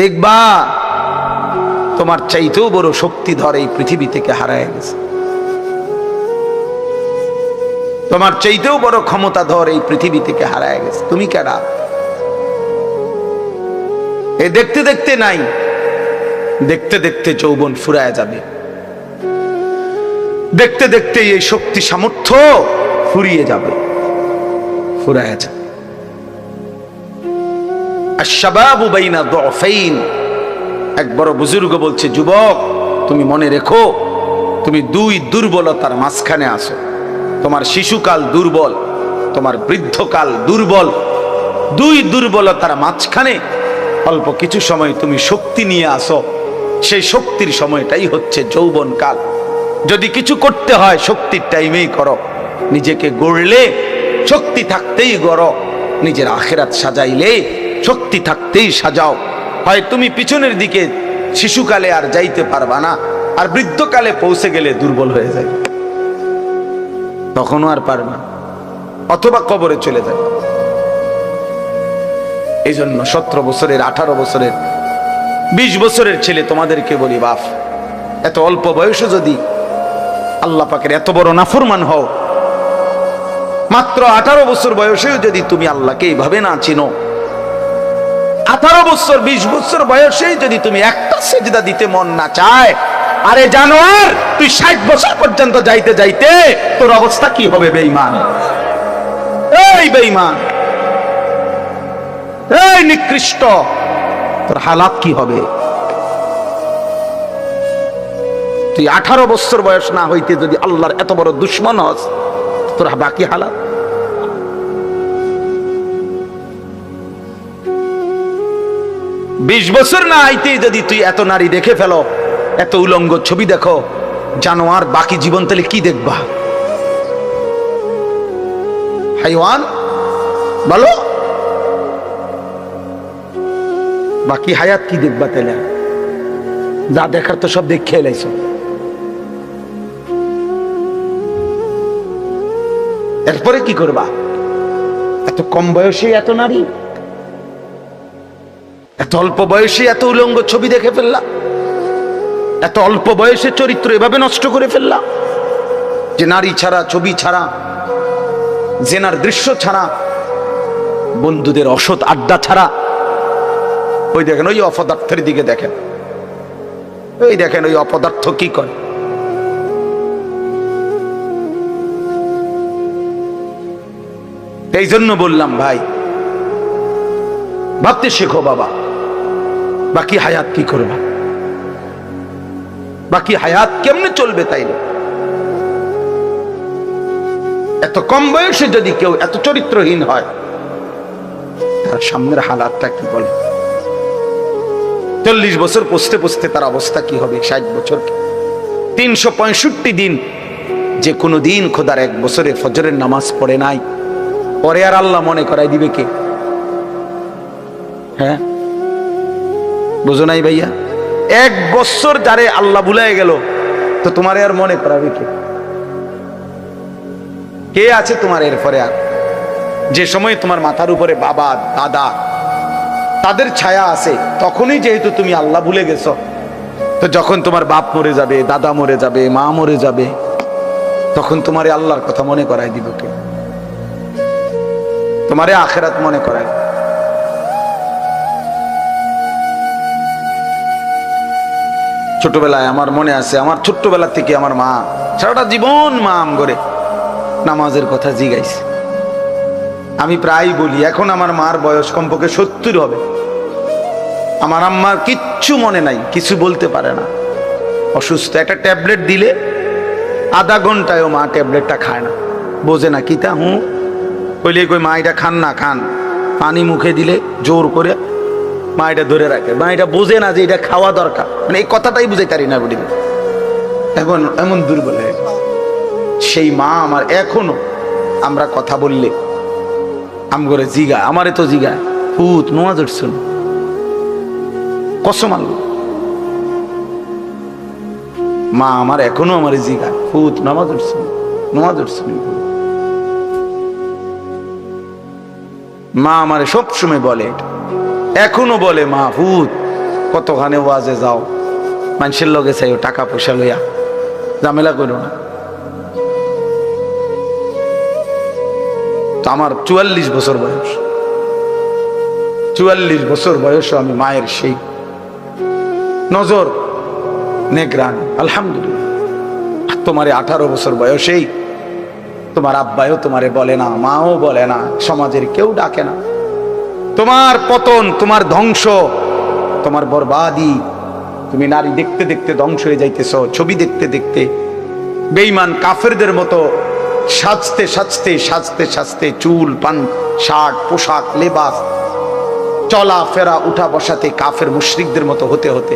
দেখবা, তোমার চাইতেও বড় শক্তিধর এই পৃথিবী থেকে হারায় গেছে। তোমার চাইতেও বড় ক্ষমতাধর এই পৃথিবী থেকে হারায় গেছে। তুমি কেডা? এ দেখতে দেখতে নাই, দেখতে দেখতে যৌবন ফুরায় যাবে। দেখতে দেখতে এই শক্তি সামর্থ্য ফুরিয়ে যাবে, ফুরায় যাবে। এক বড় বুজুর্গ বলছে, যুবক, তুমি মনে রেখো, তুমি দুই দুর্বলতার মাঝখানে আসো তোমার শিশুকাল দুর্বল, তোমার বৃদ্ধকাল দুর্বল। দুই দুর্বলতার মাঝখানে অল্প কিছু সময় তুমি শক্তি নিয়ে আসো সেই শক্তির সময়টাই হচ্ছে যৌবন কাল যদি কিছু করতে হয়, শক্তির টাইমেই করো। নিজেকে গড়লে শক্তি থাকতেই গড়ো। নিজের আখেরাত সাজাইলে শক্তি থাকতেই সাজাও। হয় তুমি পিছনের দিকে শিশুকালে আর যাইতে পারবা না, আর বৃদ্ধকালে পৌঁছে গেলে দুর্বল হয়ে যাবে তখনও আর পারবা অথবা কবরে চলে যাবে এই জন্য সতেরো বছরের, আঠারো বছরের, বিশ বছরের ছেলে তোমাদেরকে বলি, বাপ, এত অল্প বয়সে যদি আল্লাহ পাকের এত বড় নাফরমান হও, মাত্র আঠারো বছর বয়সেও যদি তুমি আল্লাহকে এইভাবে না চিনো আঠারো বছর, বিশ বছর বয়সেই যদি তুমি একটা সেজদা দিতে মন না চায়, আরে জানোয়ার, তুই ষাট বছর পর্যন্ত যাইতে যাইতে তোর অবস্থা কি হবে বেঈমান? এই বেঈমান, এই নিকৃষ্ট, তোর হালাত কি হবে? তুই আঠারো বছর বয়স না হইতে যদি আল্লাহর এত বড় দুশ্মন হস, তোর বাকি হালাত? বিশ বছর না আইতে যদি তুই এত নারী দেখে ফেলো, এত উলঙ্গ ছবি দেখো জানোয়ার বাকি জীবন তাহলে কি দেখবা? হাইওয়ান? বলো। বাকি হায়াত কি দেখবা তাহলে? যা দেখার তো সব দেখে এলাইছো এরপরে কি করবা? এত কম বয়সে এত নারী? এত অল্প বয়সে এত উলঙ্গ ছবি দেখে ফেললা। এত অল্প বয়সে চরিত্র এভাবে নষ্ট করে ফেললা। যে নারী ছাড়া, ছবি ছাড়া, জেনার দৃশ্য ছাড়া, বন্ধুদের অসৎ আড্ডা ছাড়া। ওই দেখেন, ওই অপদার্থের দিকে দেখেন। ওই দেখেন, ওই অপদার্থ কি করে? এই জন্য বললাম, ভাই, ভাবতে শেখো বাবা। বাকি হায়াত কি করবা? বাকি হায়াত কেমনে চলবে তাইলে এত কম বয়সে যদি কেউ এত চরিত্রহীন হয়, তার সামনের হালাতটা কি বলে? চল্লিশ বছর পৌঁছতে পৌঁছতে তার অবস্থা কি হবে? ষাট বছর তিনশো পঁয়ষট্টি দিন যে কোনো দিন খোদার এক বছরে ফজরের নামাজ পড়ে নাই, পরে আর আল্লাহ মনে করাই দিবে কে? হ্যাঁ? বুঝো নাই ভাইয়া? এক বছর যারে আল্লাহ ভুলাই গেল, তো তোমারে আর মনে করাবে কে? কে আছে তোমার এরপরে আর? যে সময় তোমার মাথার উপরে বাবা, দাদা, তাদের ছায়া আছে, তখনই যেহেতু তুমি আল্লাহ ভুলে গেছো, তো যখন তোমার বাপ মরে যাবে, দাদা মরে যাবে, মা মরে যাবে, তখন তোমারে আল্লাহর কথা মনে করাই দিব কে? তোমারে আখেরাত মনে করায়। ছোটবেলায় আমার মনে আছে, আমার ছোট্টবেলা থেকে আমার মা সারাটা জীবন মা আম করে নামাজের কথা জিগাইছে। আমি প্রায় বলি, এখন আমার মার বয়স কমপক্ষে সত্তর হবে। আমার আম্মার কিচ্ছু মনে নাই, কিছু বলতে পারে না। অসুস্থ, একটা ট্যাবলেট দিলে আধা ঘন্টায়ও মা ট্যাবলেটটা খায় না। বোঝে না, কিতা, হুঁ? কইলে কই, মা, এটা খান না, খান। পানি মুখে দিলে জোর করে মা এটা ধরে রাখে। মা এটা বোঝে না যে এটা খাওয়া দরকার। মানে এই কথাটাই বুঝে পারি না বুঝি এখন এমন দুর্বল হয়ে সেই মা আমার এখনও আমরা কথা বললে আম করে জিগা আমারে তো জিগা পুত, নোয়া ধরছুন কসম আল্লাহ। মা আমার এখনও আমার জিগা পুত নামাজ উঠছেন নামাজ উঠছেন মা আমারে সবসময় বলে এটা। এখনও বলে মা ভূত কতখানে ওয়াজে যাও। মানুষের লগে চাইও, টাকা পয়সা লইয়া। ঝামেলা করো না। আমার চুয়াল্লিশ বছর বয়স। চুয়াল্লিশ বছর বয়সে আমি মায়ের সেই নজর, নেগ্রান। আলহামদুলিল্লাহ। তোমার আঠারো বছর বয়সেই তোমার আব্বাইও তোমারে বলে না, মাও বলে না, সমাজের কেউ ডাকে না। তোমার পতন, তোমার ধ্বংস, তোমার বরবাদি। তুমি নারী দেখতে দেখতে ধ্বংস হয়ে যাইতেছ, ছবি দেখতে দেখতে। বেইমান কাফেরদের মতো সাজতে সাজতে সাজতে সাজতে চুল, পান, শার্ট, পোশাক, লেবাস চলা ফেরা উঠা বসাতে কাফের মুশরিকদের মতো হতে হতে।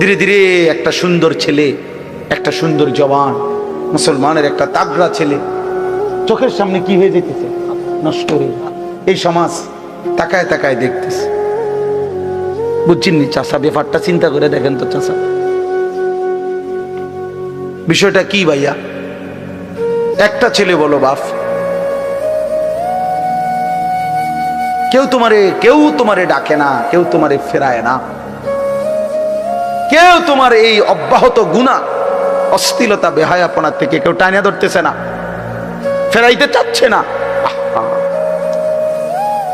ধীরে ধীরে একটা সুন্দর ছেলে, একটা সুন্দর জওয়ান, মুসলমানের একটা তাগড়া ছেলে। চোখের সামনে কি হয়ে যেতেছে নষ্ট হয়ে। এই সমাজ তাকায় তাকায় দেখতেছে। বুঝছেন চাষা ব্যাপারটা চিন্তা করে দেখেন তো চাষা বিষয়টা কি ভাইয়া? একটা ছেলে বলো বাপ। কেউ তোমারে কেউ তোমারে ডাকে না, কেউ তোমারে ফেরায় না। কেউ তোমার এই অব্যাহত গুণা, অস্থিলতা, বেহায়াপনা থেকে কেউ টানিয়া ধরতেছে না। ফেরাইতে চাচ্ছে না।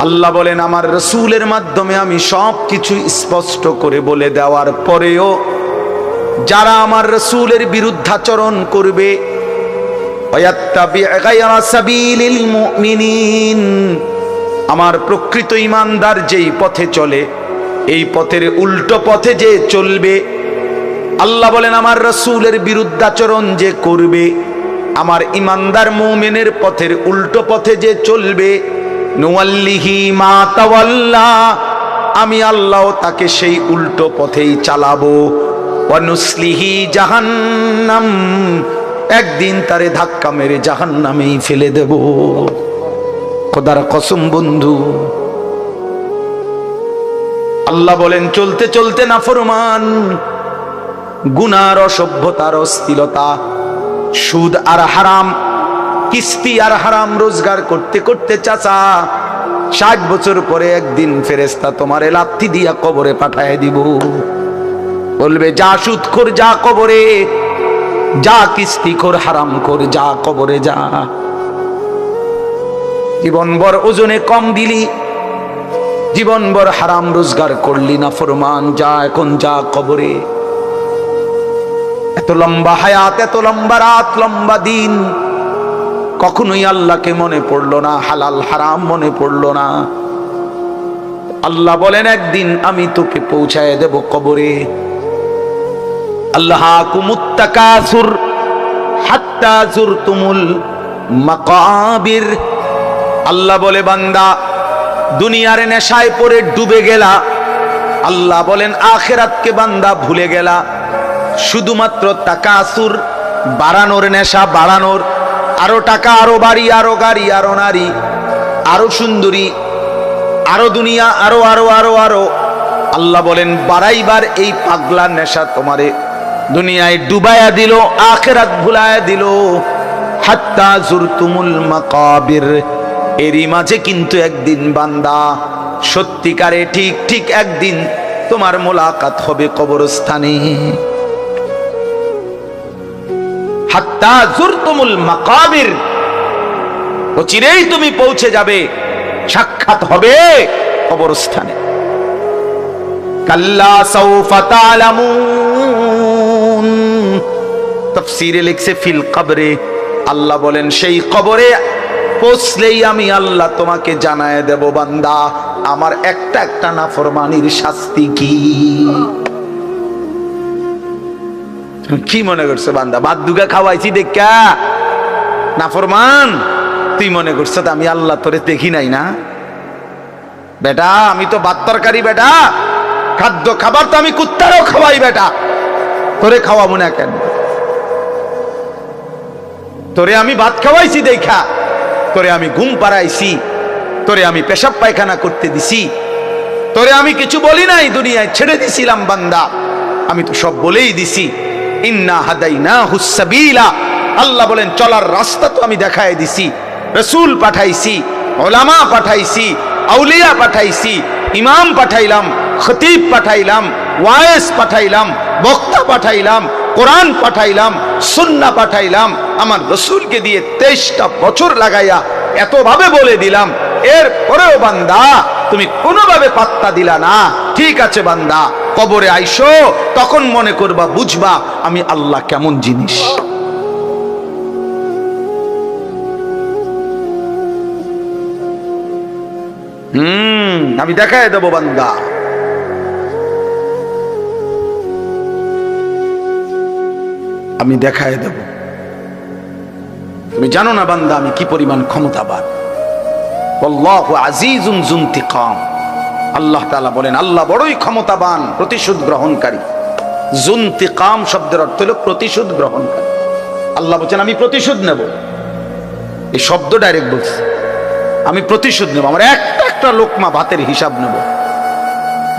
আল্লাহ বলেন, আমার রসুলের মাধ্যমে আমি সব কিছু স্পষ্ট করে বলে দেওয়ার পরেও যারা আমার রসুলের বিরুদ্ধাচরণ করবে আমার প্রকৃত ইমানদার যেই পথে চলে, এই পথের উল্টো পথে যে চলবে, আল্লাহ বলেন, আমার রসুলের বিরুদ্ধাচরণ যে করবে, আমার ইমানদার মৌমেনের পথের উল্টো পথে যে চলবে নুয়াল্লিহি আমি আল্লাহ তাকে সেই উল্টো পথেই চালাবো। ওয়ানুসলিহি জাহান্নাম, একদিন তারে ধাক্কা মেরে জাহান্নামেই ফেলে দেব। খোদার কসম বন্ধু, আল্লাহ বলেন, চলতে চলতে না ফরমান গুনার অসভ্যতার অস্থিলতা, সুদ আর হারাম কিস্তি আর হারাম রোজগার করতে করতে চাচা, ষাট বছর পরে একদিন ফেরেস্তা তোমারে লাথি দিয়া কবরে পাঠায় দিব। বলবে, যা সুদ কর যা কবরে, যা কিস্তি কর হারাম কর যা কবরে যা। জীবনভর ওজনে কম দিলি, জীবনভর হারাম রোজগার করলি না, ফরমান, যা এখন, যা কবরে। এত লম্বা হায়াত, এত লম্বা রাত, লম্বা দিন কখনোই আল্লাহকে মনে পড়ল না, হালাল হারাম মনে পড়ল না। আল্লাহ বলেন, একদিন আমি তোকে পৌঁছায় দেব কবরে। আল্লাহ, কুমুত্তাকাসুর হাত্তা জুরতুমুল মাকাবির। আল্লাহ বলে, বান্দা, দুনিয়ার নেশায় পড়ে ডুবে গেলা। আল্লাহ বলেন, আখেরাতকে বান্দা ভুলে গেলা। শুধুমাত্র তাকাসুর বাড়ানোর নেশা বাড়ানোর আরও টাকা, আরও বাড়ি, আরও গাড়ি, আরও নারী, আরও সুন্দরী, আরও দুনিয়া, আরও আরও আরও আরও। আল্লাহ বলেন, বাড়াইবার এই পাগলা নেশা তোমারে দুনিয়ায় ডুবায়া দিল, আখেরাত ভুলায়া দিল। হাত্তা জুরতুমুল মাকাবির। এরই মাঝে কিন্তু একদিন বান্দা, সত্যিকারে ঠিক ঠিক একদিন তোমার মোলাকাত হবে কবরস্থানে। হাত্তা জুরতুমুল মাকাবির। চিরেই তুমি পৌঁছে যাবে, সাক্ষাৎ হবে কবরস্থানে। কাল্লা সাউফা তালামুন তাফসীরে লিখছে, ফিল কবরে। আল্লাহ বলেন, সেই কবরে পৌঁছলেই আমি আল্লাহ তোমাকে জানায় দেব, বান্দা। আমার একটা একটা নাফরমানির শাস্তি কি? কি মনে করছ বান্দা? ভাত দুগা খাওয়াইছি দেখা নাফরমান তুই মনে করছ তো আমি আল্লাহ তোরে দেখি নাই না? বেটা, আমি তো ভাত তরকারি বেটা। খাদ্য খাবার তো আমি কুত্তারও খাওয়াই বেটা। তোরে খাওয়াবো না কেন? তোরে আমি ভাত খাওয়াইছি দেখা তোরে আমি ঘুম পাড়াইছি। তোরে আমি পেশাব পায়খানা করতে দিছি। তোরে আমি কিছু বলি নাই দুনিয়ায়, ছেড়ে দিছিলাম বান্দা। আমি তো সব বলেই দিছি। আল্লাহ বলেন, চলার রাস্তা তো আমি দেখায় দিছি, রসুল পাঠাইছি ওলামা পাঠাইছি, আউলিয়া পাঠাইছি, ইমাম পাঠাইলাম, খতিব পাঠাইলাম, ওয়ায়েস পাঠাইলাম, বক্তা পাঠাইলাম, কোরআন পাঠাইলাম, সুন্না পাঠাইলাম, আমার রসুলকে দিয়ে তেইশটা বছর লাগাইয়া এতভাবে বলে দিলাম এর পরেও বান্দা, তুমি কোনোভাবে পাত্তা দিলা না। ঠিক আছে বান্দা কবরে আইসো, তখন মনে করবা, বুঝবা আমি আল্লাহ কেমন জিনিস। আমি দেখায় দেবো বান্দা। আমি দেখায় দেব। তুমি জানো না বান্দা আমি কি পরিমাণ ক্ষমতাবান। আল্লাহ আজিজুন জুন্তিকাম। আল্লাহ তাআলা বলেন, আল্লাহ বড়ই ক্ষমতাবান, প্রতিশোধ গ্রহণকারী। জুন্তিকাম শব্দের অর্থ হলো প্রতিশোধ গ্রহণকারী। আল্লাহ বলছেন, আমি প্রতিশোধ নেব। এই শব্দ ডাইরেক্ট বলছে। আমি প্রতিশোধ নেব। আমার একটা একটা লোকমা ভাতের হিসাব নেব।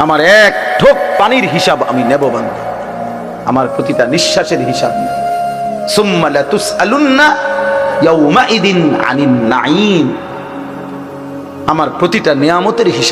আমার এক ঠোক পানির হিসাব আমি নেব বান্দা। আমার প্রতিটা নিঃশ্বাসের হিসাব নেব। সুম্মা লাতুসআলুন্না ইয়াউমাইদিন আনিন নাঈম। আমার প্রতিটা নিয়ামতের হিসাব